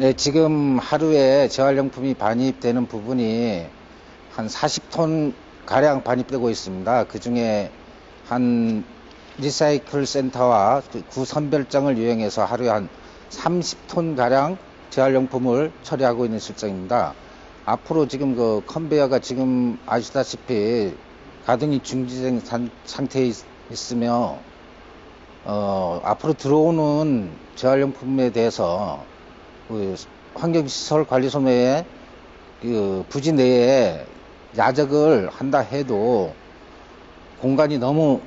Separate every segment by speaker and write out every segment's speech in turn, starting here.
Speaker 1: 네, 지금 하루에 재활용품이 반입되는 부분이 한 40톤 가량 반입되고 있습니다. 그 중에 한 리사이클 센터와 그 구선별장을 이용해서 하루에 한 30톤 가량 재활용품을 처리하고 있는 실정입니다. 앞으로 지금 그 컨베이어가 지금 아시다시피 가동이 중지된 산- 상태에 있, 있으며 어, 앞으로 들어오는 재활용품에 대해서 그 환경시설 관리소매에 그 부지 내에 야적을 한다 해도 공간이 너무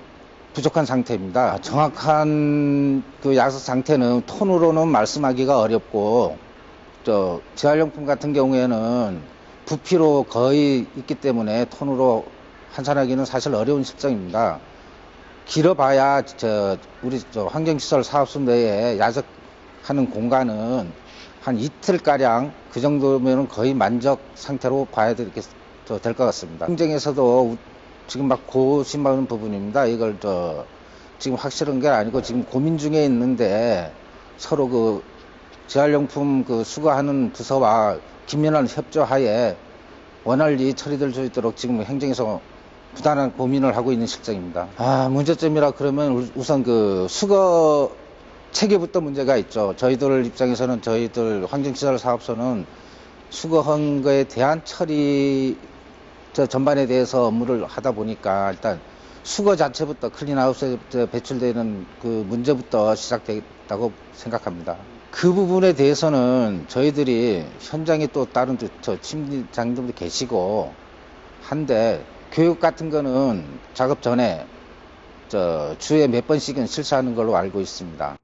Speaker 1: 부족한 상태입니다. 정확한 그 야적 상태는 톤으로는 말씀하기가 어렵고 저 재활용품 같은 경우에는 부피로 거의 있기 때문에 톤으로 환산하기는 사실 어려운 실정입니다. 길어봐야 저 우리 저 환경시설 사업소 내에 야적하는 공간은 한 이틀 가량 그 정도면은 거의 만족 상태로 봐야 될 것 같습니다. 행정에서도 우- 지금 막 고심하는 부분입니다. 이걸 저 지금 확실한 게 아니고 지금 고민 중에 있는데 서로 그 재활용품 그 수거하는 부서와 긴밀한 협조하에 원활히 처리될 수 있도록 지금 행정에서 부단한 고민을 하고 있는 실정입니다. 아, 문제점이라 그러면 우- 우선 그 수거 체계부터 문제가 있죠. 저희들 입장에서는 저희들 환경시설 사업소는 수거한 거에 대한 처리 저 전반에 대해서 업무를 하다 보니까 일단 수거 자체부터 클린하우스에 배출되는 그 문제부터 시작됐다고 생각합니다. 그 부분에 대해서는 저희들이 현장에 또 다른 또- 저 팀장님도 계시고 한데 교육 같은 거는 작업 전에 저 주에 몇 번씩은 실시하는 걸로 알고 있습니다.